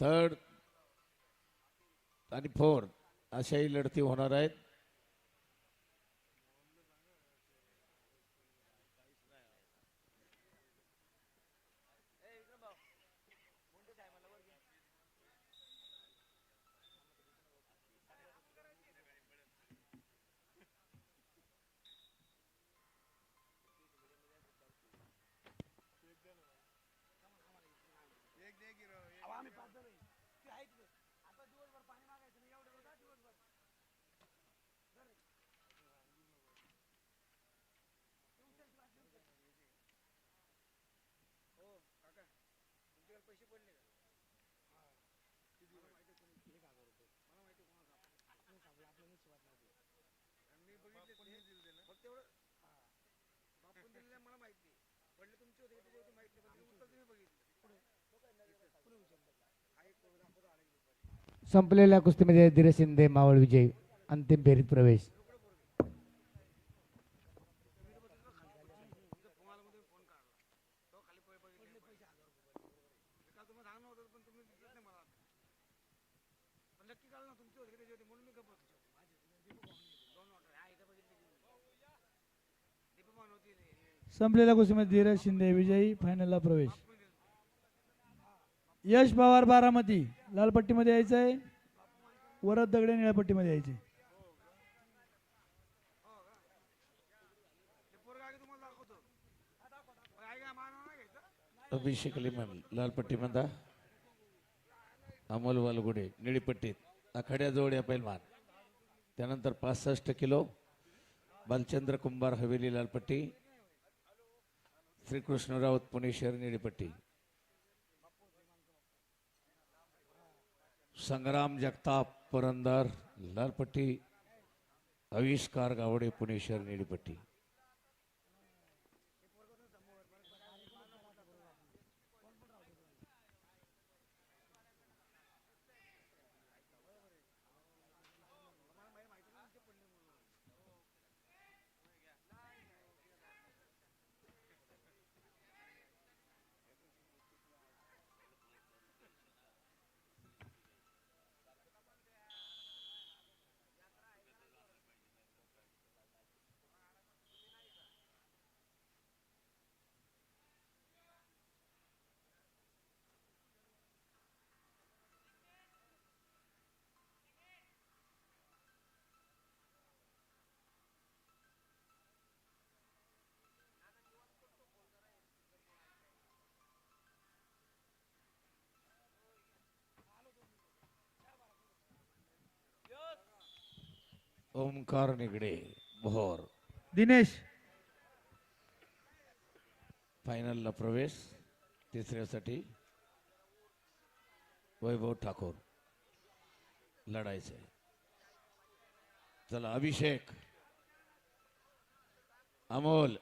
Third आणि fourth अशाही लढती होणार आहेत. संपलेल्या कुस्तीमध्ये धीरज शिंदे मावळ विजय अंतिम फेरीत प्रवेश. संपलेल्या कुस्तीमध्ये धीरज शिंदे विजयी फायनलला प्रवेश. यश पवार बारामती लाल पट्टीमध्ये यायचं आहे वरद दगडे निळ्या पट्टीमध्ये यायचे. अभिषेक लिमन लालपट्टीमंदा अमोल वालगुडे निळीपट्टीत आखाड्याजवळ या पैलवान. त्यानंतर पासष्ट किलो बालचंद्र कुंभार हवेली लालपट्टी श्रीकृष्ण राऊत पुणे शहर निळीपट्टी संग्राम जगताप पुरंदर लालपट्टी आविष्कार गावडे पुणे शहर निळीपट्टी ओमकार निगडे भोर. दिनेश. फायनलला प्रवेश तिसऱ्यासाठी वैभव ठाकूर. लढायचे चला अभिषेक. अमोल.